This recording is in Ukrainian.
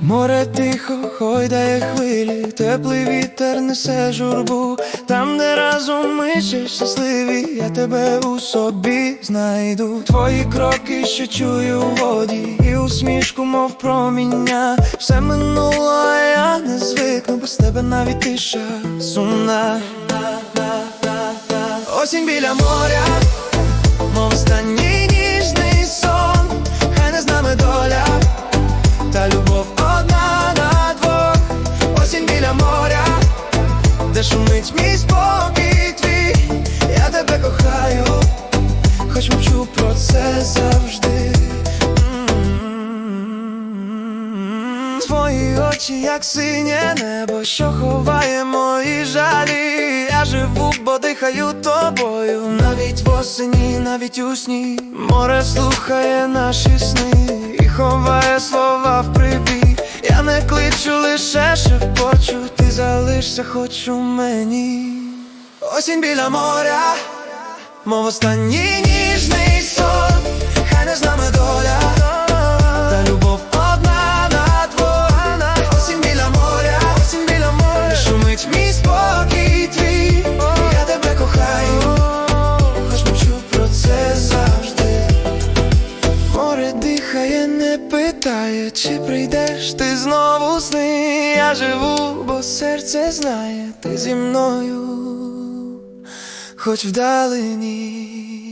Море тихо, хойдає хвилі, теплий вітер несе журбу. Там, де разом ми ще щасливі, я тебе у собі знайду. Твої кроки, що чую у воді, і усмішку, мов проміння. Все минуло, а я не звикну, без тебе навіть тиша сумна. Осінь біля моря, мов останній мій спокій твій, я тебе кохаю, хоч мовчу про це завжди. Твої очі, як синє небо, що ховає мої жалі. Я живу, бо дихаю тобою, навіть в осені, навіть у сні. Море слухає наші сни і ховає. Я кличу, лише шепочу, ти залишся, хоч у мені. Осінь біля моря, мов останній ніжний питає, чи прийдеш ти знову сни. Я живу, бо серце знає, ти зі мною, хоч вдалині.